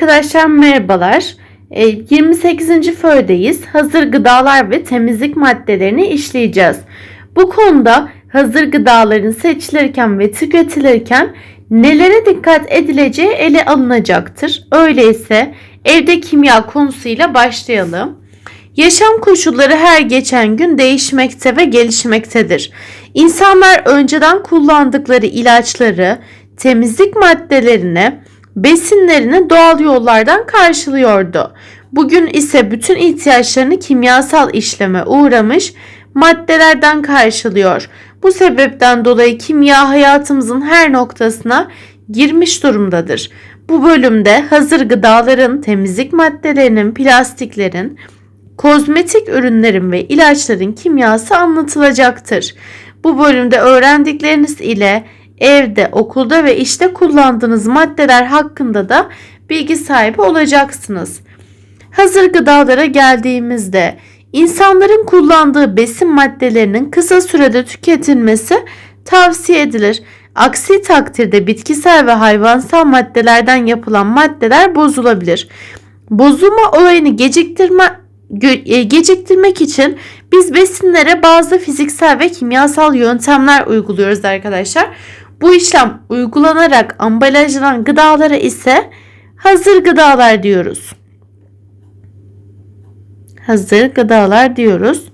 Arkadaşlar merhabalar. E, 28. föydeyiz. Hazır gıdalar ve temizlik maddelerini işleyeceğiz. Bu konuda hazır gıdaların seçilirken ve tüketilirken nelere dikkat edileceği ele alınacaktır. Öyleyse evde kimya konusuyla başlayalım. Yaşam koşulları her geçen gün değişmekte ve gelişmektedir. İnsanlar önceden kullandıkları ilaçları, temizlik maddelerini, besinlerini doğal yollardan karşılıyordu. Bugün ise bütün ihtiyaçlarını kimyasal işleme uğramış maddelerden karşılıyor. Bu sebepten dolayı kimya hayatımızın her noktasına girmiş durumdadır. Bu bölümde hazır gıdaların, temizlik maddelerinin, plastiklerin, kozmetik ürünlerin ve ilaçların kimyası anlatılacaktır. Bu bölümde öğrendikleriniz ile evde, okulda ve işte kullandığınız maddeler hakkında da bilgi sahibi olacaksınız. Hazır gıdalara geldiğimizde insanların kullandığı besin maddelerinin kısa sürede tüketilmesi tavsiye edilir. Aksi takdirde bitkisel ve hayvansal maddelerden yapılan maddeler bozulabilir. Bozulma olayını geciktirme e, geciktirmek için biz besinlere bazı fiziksel ve kimyasal yöntemler uyguluyoruz arkadaşlar. Bu işlem uygulanarak ambalajlanan gıdalara ise hazır gıdalar diyoruz. Hazır gıdalar diyoruz.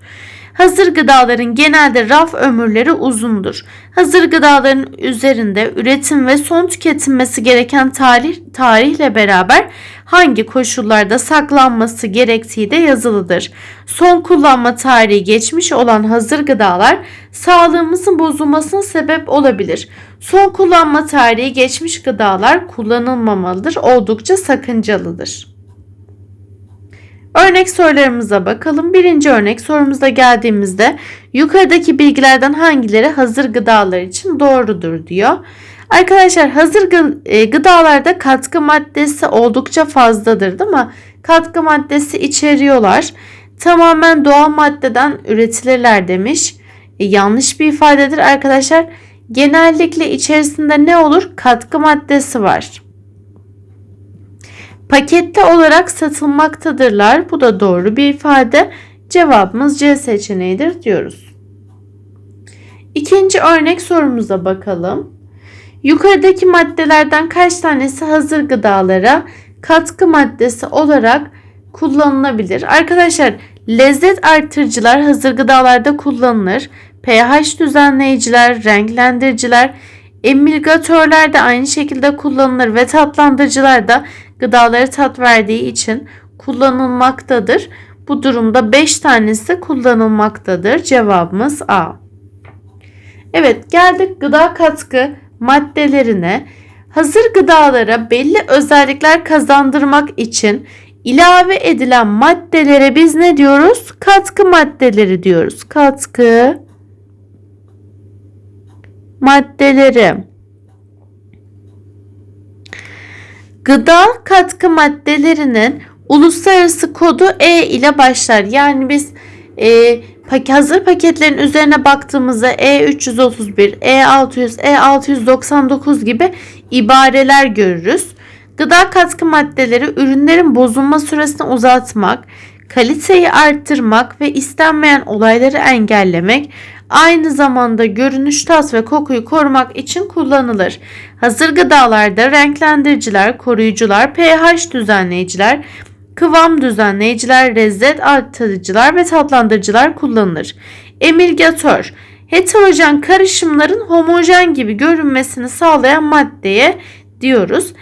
Hazır gıdaların genelde raf ömürleri uzundur. Hazır gıdaların üzerinde üretim ve son tüketilmesi gereken tarih, tarihle beraber hangi koşullarda saklanması gerektiği de yazılıdır. Son kullanma tarihi geçmiş olan hazır gıdalar sağlığımızın bozulmasına sebep olabilir. Son kullanma tarihi geçmiş gıdalar kullanılmamalıdır, oldukça sakıncalıdır. Örnek sorularımıza bakalım. Birinci örnek sorumuza geldiğimizde yukarıdaki bilgilerden hangileri hazır gıdalar için doğrudur diyor. Arkadaşlar hazır e, gıdalarda katkı maddesi oldukça fazladır değil mi? Katkı maddesi içeriyorlar. Tamamen doğal maddeden üretilirler demiş. E, yanlış bir ifadedir arkadaşlar. Genellikle içerisinde ne olur? Katkı maddesi var. Pakette olarak satılmaktadırlar. Bu da doğru bir ifade. Cevabımız C seçeneğidir diyoruz. İkinci örnek sorumuza bakalım. Yukarıdaki maddelerden kaç tanesi hazır gıdalara katkı maddesi olarak kullanılabilir? Arkadaşlar lezzet artırıcılar hazır gıdalarda kullanılır. pH düzenleyiciler, renklendiriciler, emilgatörler de aynı şekilde kullanılır ve tatlandırıcılar da gıdaları tat verdiği için kullanılmaktadır. Bu durumda 5 tanesi kullanılmaktadır. Cevabımız A. Evet geldik gıda katkı maddelerine. Hazır gıdalara belli özellikler kazandırmak için ilave edilen maddelere biz ne diyoruz? Katkı maddeleri diyoruz. Katkı maddeleri. Gıda katkı maddelerinin uluslararası kodu E ile başlar. Yani biz e, hazır paketlerin üzerine baktığımızda E331, E600, E699 gibi ibareler görürüz. Gıda katkı maddeleri ürünlerin bozulma süresini uzatmak, kaliteyi arttırmak ve istenmeyen olayları engellemek, aynı zamanda görünüş, tat ve kokuyu korumak için kullanılır. Hazır gıdalarda renklendiriciler, koruyucular, pH düzenleyiciler, kıvam düzenleyiciler, lezzet artırıcılar ve tatlandırıcılar kullanılır. Emilgatör heterojen karışımların homojen gibi görünmesini sağlayan maddeye diyoruz.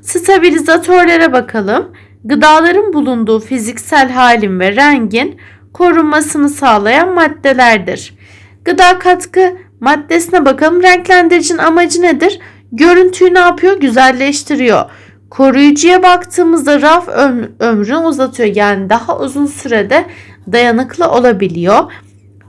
Stabilizatörlere bakalım. Gıdaların bulunduğu fiziksel halin ve rengin korunmasını sağlayan maddelerdir. Gıda katkı maddesine bakalım. Renklendiricinin amacı nedir? Görüntüyü ne yapıyor? Güzelleştiriyor. Koruyucuya baktığımızda raf ömrünü uzatıyor. Yani daha uzun sürede dayanıklı olabiliyor.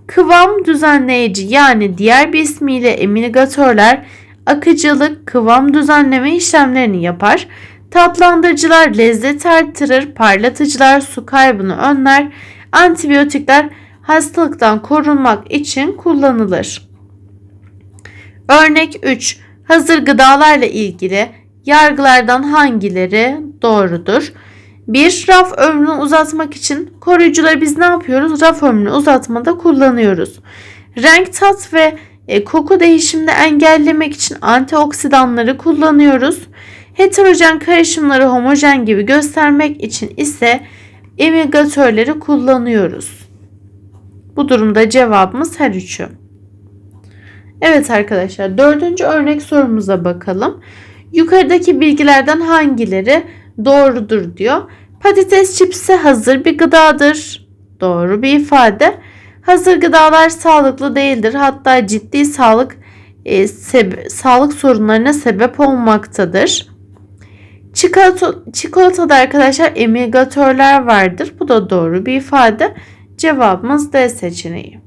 Kıvam düzenleyici yani diğer bir ismiyle emilgatörler akıcılık, kıvam düzenleme işlemlerini yapar. Tatlandırıcılar lezzet artırır, parlatıcılar su kaybını önler, antibiyotikler hastalıktan korunmak için kullanılır. Örnek 3. Hazır gıdalarla ilgili yargılardan hangileri doğrudur? Bir raf ömrünü uzatmak için koruyucuları biz ne yapıyoruz? Raf ömrünü uzatmada kullanıyoruz. Renk, tat ve e, koku değişimini engellemek için antioksidanları kullanıyoruz. Heterojen karışımları homojen gibi göstermek için ise emigatörleri kullanıyoruz. Bu durumda cevabımız her üçü. Evet arkadaşlar dördüncü örnek sorumuza bakalım. Yukarıdaki bilgilerden hangileri doğrudur diyor. Patates çipsi hazır bir gıdadır. Doğru bir ifade. Hazır gıdalar sağlıklı değildir. Hatta ciddi sağlık e, sebe- sağlık sorunlarına sebep olmaktadır. Çikolata, çikolatada arkadaşlar emigatörler vardır. Bu da doğru bir ifade. Cevabımız D seçeneği.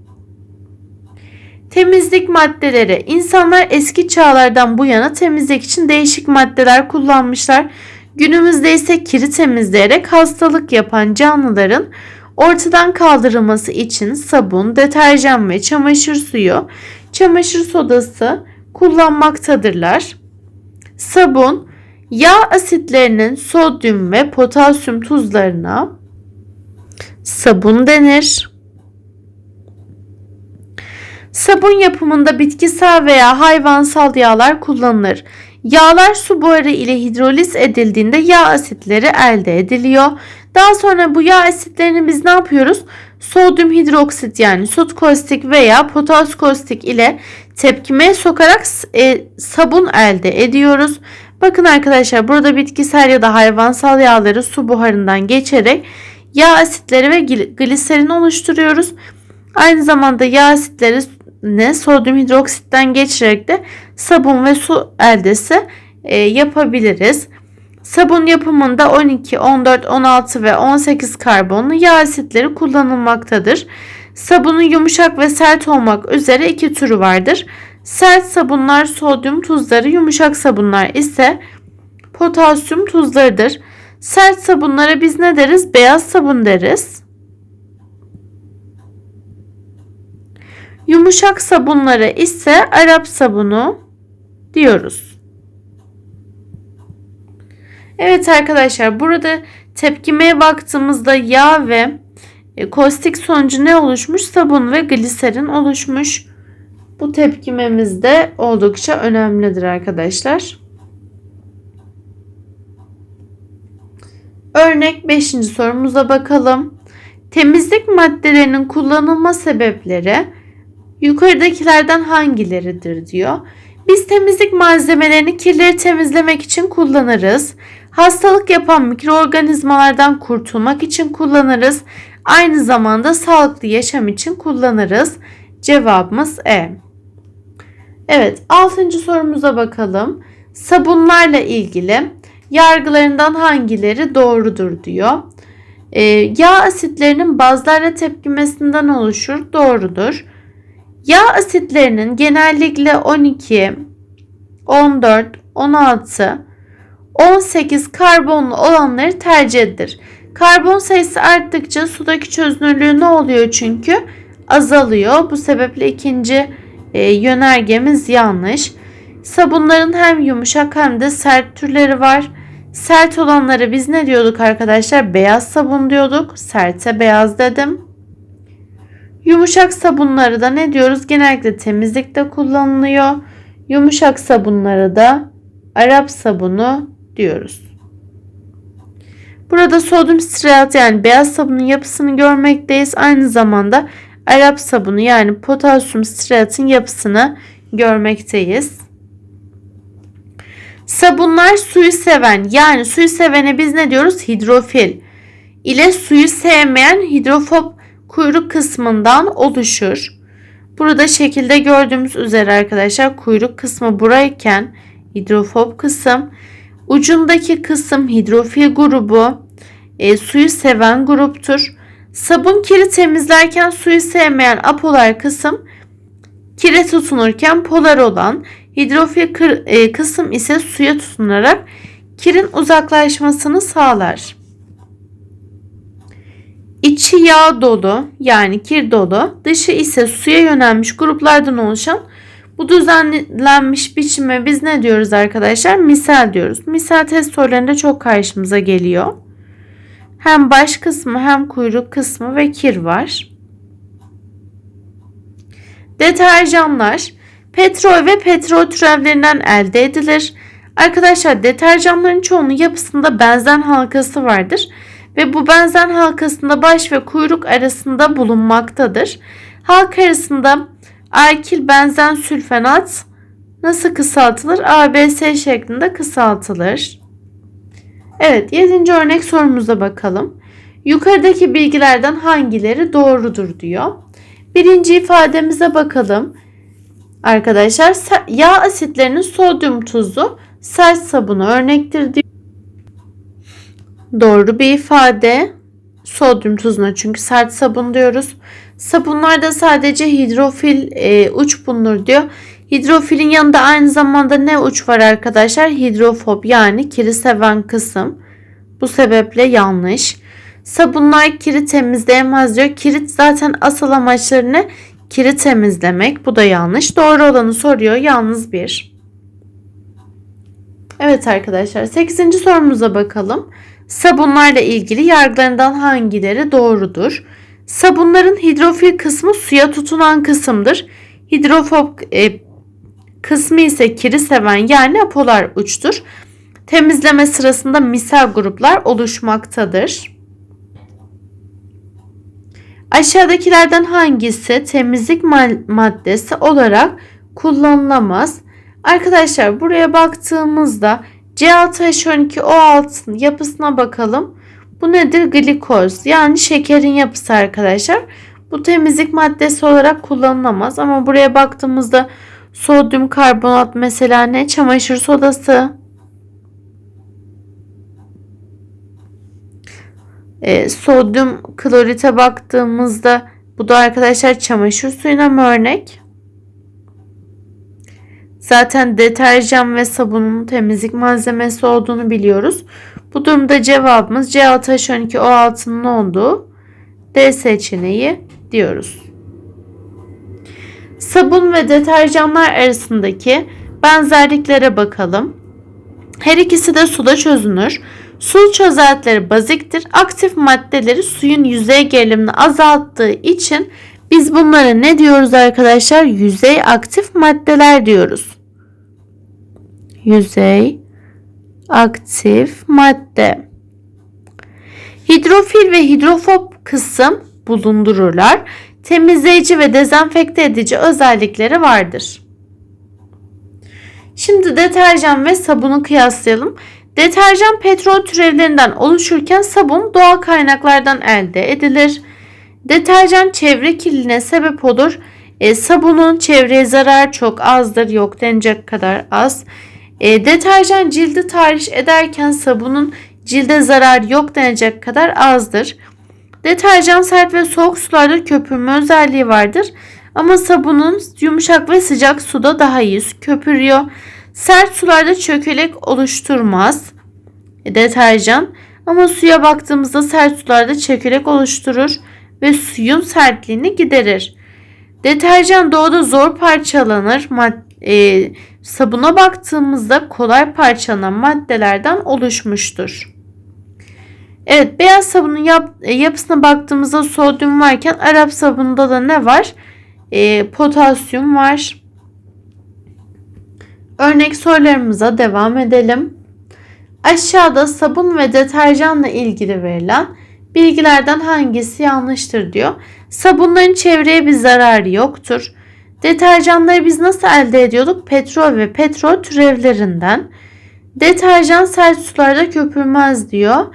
Temizlik maddeleri. İnsanlar eski çağlardan bu yana temizlik için değişik maddeler kullanmışlar. Günümüzde ise kiri temizleyerek hastalık yapan canlıların ortadan kaldırılması için sabun, deterjan ve çamaşır suyu, çamaşır sodası kullanmaktadırlar. Sabun, yağ asitlerinin sodyum ve potasyum tuzlarına sabun denir. Sabun yapımında bitkisel veya hayvansal yağlar kullanılır. Yağlar su buharı ile hidroliz edildiğinde yağ asitleri elde ediliyor. Daha sonra bu yağ asitlerini biz ne yapıyoruz? Sodyum hidroksit yani sod kostik veya potas kostik ile tepkimeye sokarak e, sabun elde ediyoruz. Bakın arkadaşlar burada bitkisel ya da hayvansal yağları su buharından geçerek yağ asitleri ve gliserin oluşturuyoruz. Aynı zamanda yağ asitleri ne sodyum hidroksitten geçirerek de sabun ve su eldesi e, yapabiliriz. Sabun yapımında 12, 14, 16 ve 18 karbonlu yağ asitleri kullanılmaktadır. Sabunun yumuşak ve sert olmak üzere iki türü vardır. Sert sabunlar sodyum tuzları, yumuşak sabunlar ise potasyum tuzlarıdır. Sert sabunlara biz ne deriz? Beyaz sabun deriz. Yumuşak sabunlara ise Arap sabunu diyoruz. Evet arkadaşlar burada tepkimeye baktığımızda yağ ve e, kostik sonucu ne oluşmuş? Sabun ve gliserin oluşmuş. Bu tepkimemiz de oldukça önemlidir arkadaşlar. Örnek 5. sorumuza bakalım. Temizlik maddelerinin kullanılma sebepleri yukarıdakilerden hangileridir diyor. Biz temizlik malzemelerini kirleri temizlemek için kullanırız. Hastalık yapan mikroorganizmalardan kurtulmak için kullanırız. Aynı zamanda sağlıklı yaşam için kullanırız. Cevabımız E. Evet, 6. sorumuza bakalım. Sabunlarla ilgili yargılarından hangileri doğrudur diyor. Ee, yağ asitlerinin bazlarla tepkimesinden oluşur. Doğrudur. Yağ asitlerinin genellikle 12, 14, 16, 18 karbonlu olanları tercih edilir. Karbon sayısı arttıkça sudaki çözünürlüğü ne oluyor çünkü? Azalıyor. Bu sebeple ikinci e, yönergemiz yanlış. Sabunların hem yumuşak hem de sert türleri var. Sert olanları biz ne diyorduk arkadaşlar? Beyaz sabun diyorduk. Sert'e beyaz dedim. Yumuşak sabunları da ne diyoruz? Genellikle temizlikte kullanılıyor. Yumuşak sabunları da Arap sabunu diyoruz. Burada sodyum stearat yani beyaz sabunun yapısını görmekteyiz. Aynı zamanda Arap sabunu yani potasyum stearatın yapısını görmekteyiz. Sabunlar suyu seven yani suyu sevene biz ne diyoruz? Hidrofil ile suyu sevmeyen hidrofob kuyruk kısmından oluşur. Burada şekilde gördüğümüz üzere arkadaşlar kuyruk kısmı burayken hidrofob kısım ucundaki kısım hidrofil grubu e, suyu seven gruptur. Sabun kiri temizlerken suyu sevmeyen apolar kısım kire tutunurken polar olan hidrofil e, kısım ise suya tutunarak kirin uzaklaşmasını sağlar. İçi yağ dolu yani kir dolu, dışı ise suya yönelmiş gruplardan oluşan Bu düzenlenmiş biçime biz ne diyoruz arkadaşlar? Misal diyoruz. Misal test sorularında çok karşımıza geliyor. Hem baş kısmı hem kuyruk kısmı ve kir var. Deterjanlar petrol ve petrol türevlerinden elde edilir. Arkadaşlar deterjanların çoğunun yapısında benzen halkası vardır ve bu benzen halkasında baş ve kuyruk arasında bulunmaktadır. Halk arasında alkil benzen sülfenat nasıl kısaltılır? ABS şeklinde kısaltılır. Evet 7. örnek sorumuza bakalım. Yukarıdaki bilgilerden hangileri doğrudur diyor. Birinci ifademize bakalım. Arkadaşlar yağ asitlerinin sodyum tuzu sert sabunu örnektir diyor. Doğru bir ifade. Sodyum tuzuna çünkü sert sabun diyoruz. Sabunlarda sadece hidrofil e, uç bulunur diyor. Hidrofilin yanında aynı zamanda ne uç var arkadaşlar? Hidrofob yani kiri seven kısım. Bu sebeple yanlış. Sabunlar kiri temizleyemez diyor. Kirit zaten asıl amaçları ne? Kiri temizlemek. Bu da yanlış. Doğru olanı soruyor. Yalnız bir. Evet arkadaşlar 8. sorumuza bakalım. Sabunlarla ilgili yargılarından hangileri doğrudur? Sabunların hidrofil kısmı suya tutunan kısımdır. Hidrofob e, kısmı ise kiri seven yani apolar uçtur. Temizleme sırasında misal gruplar oluşmaktadır. Aşağıdakilerden hangisi temizlik maddesi olarak kullanılamaz? Arkadaşlar buraya baktığımızda C6H12O6 yapısına bakalım. Bu nedir? Glikoz yani şekerin yapısı arkadaşlar. Bu temizlik maddesi olarak kullanılamaz ama buraya baktığımızda sodyum karbonat mesela ne? Çamaşır sodası. E, sodyum klorite baktığımızda bu da arkadaşlar çamaşır suyuna mı örnek? Zaten deterjan ve sabunun temizlik malzemesi olduğunu biliyoruz. Bu durumda cevabımız C6H12O6'nın olduğu D seçeneği diyoruz. Sabun ve deterjanlar arasındaki benzerliklere bakalım. Her ikisi de suda çözünür. Su çözeltileri baziktir. Aktif maddeleri suyun yüzey gerilimini azalttığı için biz bunlara ne diyoruz arkadaşlar? Yüzey aktif maddeler diyoruz. Yüzey aktif madde. Hidrofil ve hidrofob kısım bulundururlar. Temizleyici ve dezenfekte edici özellikleri vardır. Şimdi deterjan ve sabunu kıyaslayalım. Deterjan petrol türevlerinden oluşurken sabun doğal kaynaklardan elde edilir. Deterjan çevre kirliliğine sebep olur. E, sabunun çevreye zarar çok azdır. Yok denecek kadar az. E, deterjan cildi tahriş ederken sabunun cilde zarar yok denecek kadar azdır. Deterjan sert ve soğuk sularda köpürme özelliği vardır. Ama sabunun yumuşak ve sıcak suda daha iyi köpürüyor. Sert sularda çökelek oluşturmaz e, deterjan. Ama suya baktığımızda sert sularda çökelek oluşturur ve suyun sertliğini giderir. Deterjan doğada zor parçalanır. E, sabuna baktığımızda kolay parçalanan maddelerden oluşmuştur. Evet beyaz sabunun yap, e, yapısına baktığımızda sodyum varken Arap sabununda da ne var? E, potasyum var. Örnek sorularımıza devam edelim. Aşağıda sabun ve deterjanla ilgili verilen bilgilerden hangisi yanlıştır diyor. Sabunların çevreye bir zararı yoktur. Deterjanları biz nasıl elde ediyorduk? Petrol ve petrol türevlerinden. Deterjan sert sularda köpürmez diyor.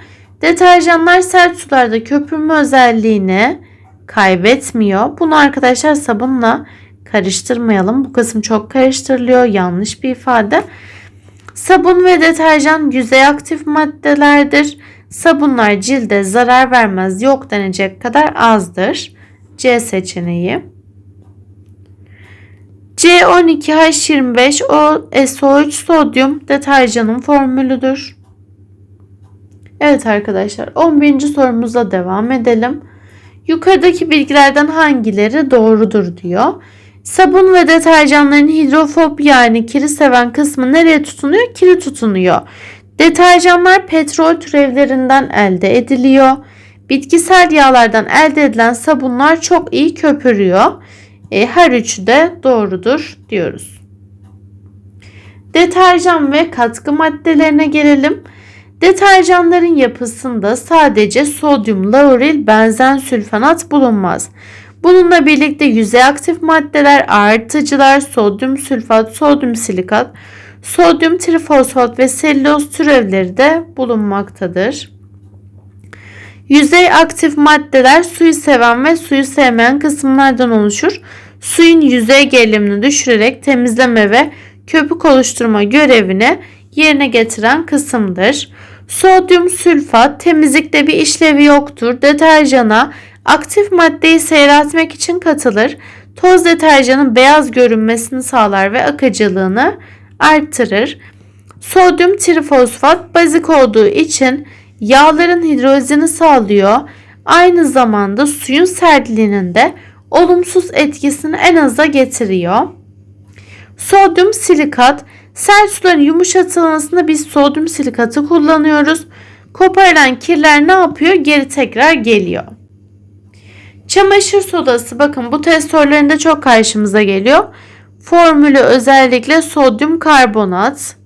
Deterjanlar sert sularda köpürme özelliğini kaybetmiyor. Bunu arkadaşlar sabunla karıştırmayalım. Bu kısım çok karıştırılıyor. Yanlış bir ifade. Sabun ve deterjan yüzey aktif maddelerdir. Sabunlar cilde zarar vermez yok denecek kadar azdır. C seçeneği. C12H25 o SO3 sodyum deterjanın formülüdür. Evet arkadaşlar 11. sorumuza devam edelim. Yukarıdaki bilgilerden hangileri doğrudur diyor. Sabun ve deterjanların hidrofob yani kiri seven kısmı nereye tutunuyor? Kiri tutunuyor. Deterjanlar petrol türevlerinden elde ediliyor. Bitkisel yağlardan elde edilen sabunlar çok iyi köpürüyor. E, her üçü de doğrudur diyoruz. Deterjan ve katkı maddelerine gelelim. Deterjanların yapısında sadece sodyum lauril benzen sülfonat bulunmaz. Bununla birlikte yüzey aktif maddeler, artıcılar, sodyum sülfat, sodyum silikat, sodyum trifosfat ve selüloz türevleri de bulunmaktadır. Yüzey aktif maddeler suyu seven ve suyu sevmeyen kısımlardan oluşur. Suyun yüzey gerilimini düşürerek temizleme ve köpük oluşturma görevini yerine getiren kısımdır. Sodyum sülfat temizlikte bir işlevi yoktur. Deterjana aktif maddeyi seyretmek için katılır. Toz deterjanın beyaz görünmesini sağlar ve akıcılığını arttırır. Sodyum trifosfat bazik olduğu için yağların hidrolizini sağlıyor. Aynı zamanda suyun sertliğinin de olumsuz etkisini en aza getiriyor. Sodyum silikat sert suların yumuşatılmasında biz sodyum silikatı kullanıyoruz. Koparılan kirler ne yapıyor? Geri tekrar geliyor. Çamaşır sodası bakın bu test sorularında çok karşımıza geliyor. Formülü özellikle sodyum karbonat.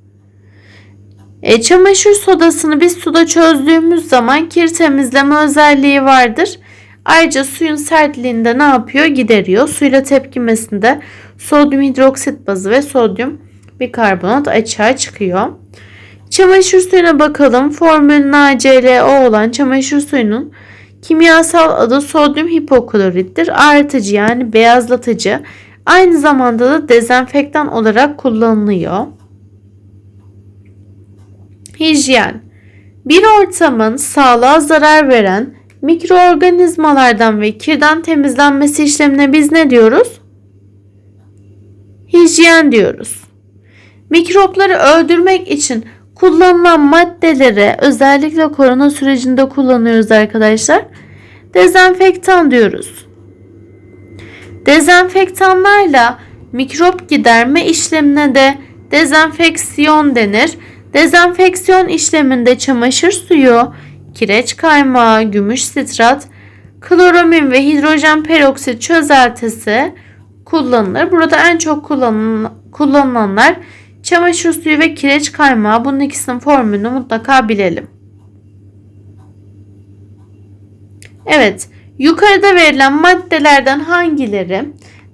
E, çamaşır sodasını biz suda çözdüğümüz zaman kir temizleme özelliği vardır. Ayrıca suyun sertliğinde ne yapıyor? Gideriyor. Suyla tepkimesinde sodyum hidroksit bazı ve sodyum bikarbonat açığa çıkıyor. Çamaşır suyuna bakalım. Formül NaClO olan çamaşır suyunun kimyasal adı sodyum hipoklorittir. Artıcı yani beyazlatıcı. Aynı zamanda da dezenfektan olarak kullanılıyor. Hijyen bir ortamın sağlığa zarar veren mikroorganizmalardan ve kirden temizlenmesi işlemine biz ne diyoruz? Hijyen diyoruz. Mikropları öldürmek için kullanılan maddeleri özellikle korona sürecinde kullanıyoruz arkadaşlar. Dezenfektan diyoruz. Dezenfektanlarla mikrop giderme işlemine de dezenfeksiyon denir. Dezenfeksiyon işleminde çamaşır suyu, kireç kaymağı, gümüş sitrat, kloromin ve hidrojen peroksit çözeltisi kullanılır. Burada en çok kullanılanlar çamaşır suyu ve kireç kaymağı. Bunun ikisinin formülünü mutlaka bilelim. Evet, yukarıda verilen maddelerden hangileri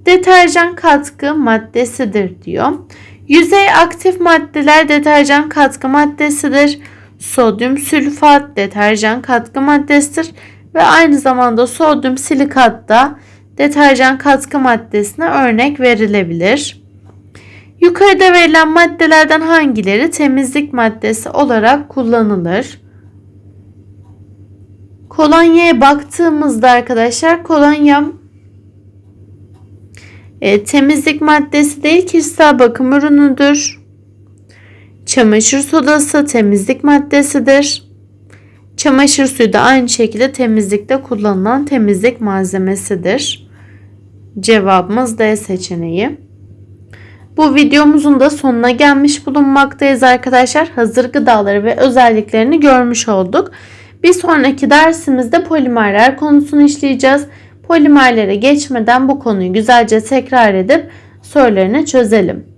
deterjan katkı maddesidir diyor. Yüzey aktif maddeler deterjan katkı maddesidir. Sodyum sülfat deterjan katkı maddesidir ve aynı zamanda sodyum silikat da deterjan katkı maddesine örnek verilebilir. Yukarıda verilen maddelerden hangileri temizlik maddesi olarak kullanılır? Kolonyaya baktığımızda arkadaşlar kolonya e, temizlik maddesi değil kişisel bakım ürünüdür. Çamaşır sodası temizlik maddesidir. Çamaşır suyu da aynı şekilde temizlikte kullanılan temizlik malzemesidir. Cevabımız D seçeneği. Bu videomuzun da sonuna gelmiş bulunmaktayız arkadaşlar. Hazır gıdaları ve özelliklerini görmüş olduk. Bir sonraki dersimizde polimerler konusunu işleyeceğiz. Polimerlere geçmeden bu konuyu güzelce tekrar edip sorularını çözelim.